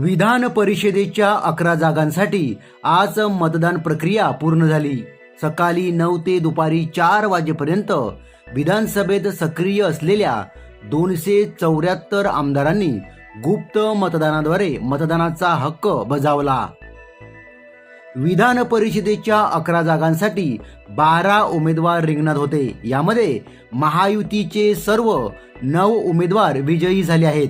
विधान परिषदेच्या अकरा जागांसाठी आज मतदान प्रक्रिया पूर्ण झाली. सकाळी नऊ ते दुपारी चार वाजेपर्यंत विधानसभेत सक्रिय असलेल्या दोनशे चौऱ्याहत्तर आमदारांनी गुप्त मतदानाद्वारे मतदानाचा हक्क बजावला. विधान परिषदेच्या अकरा जागांसाठी बारा उमेदवार रिंगणात होते. यामध्ये महायुतीचे सर्व नऊ उमेदवार विजयी झाले आहेत.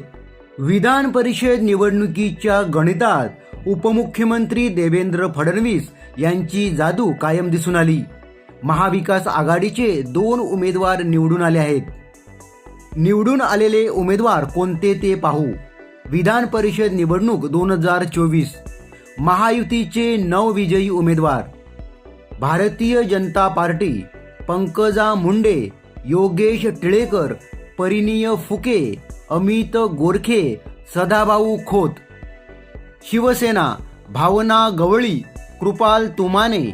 विधान परिषद निवडणुकीच्या गणितात उपमुख्यमंत्री देवेंद्र फडणवीस यांची जादू कायम दिसून आली. महाविकास आघाडीचे दोन उमेदवार निवडून आले आहेत. निवडून आलेले उमेदवार कोणते ते पाहू. विधान परिषद निवडणूक दोन हजार चोवीस. महायुतीचे नऊ विजयी उमेदवार. भारतीय जनता पार्टी पंकजा मुंडे योगेश टिळेकर परिणीय फुके अमित गोरखे सदाभाऊ खोत. शिवसेना भावना गवळी कृपाल तुमाने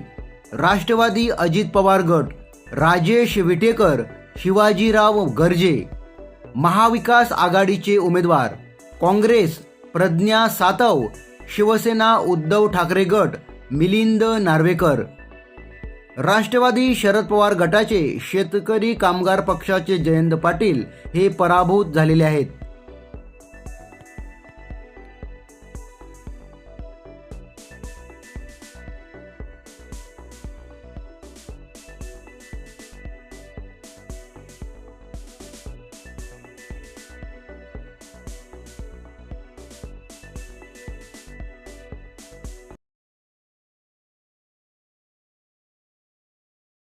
राष्ट्रवादी अजित पवार गट राजेश विटेकर शिवाजीराव गर्जे. महाविकास आघाडीचे उमेदवार काँग्रेस प्रज्ञा सातव शिवसेना उद्धव ठाकरे गट मिलिंद नार्वेकर. राष्ट्रवादी शरद पवार गटाचे शेतकरी कामगार पक्षाचे जयंत पाटील हे पराभूत झालेले आहेत.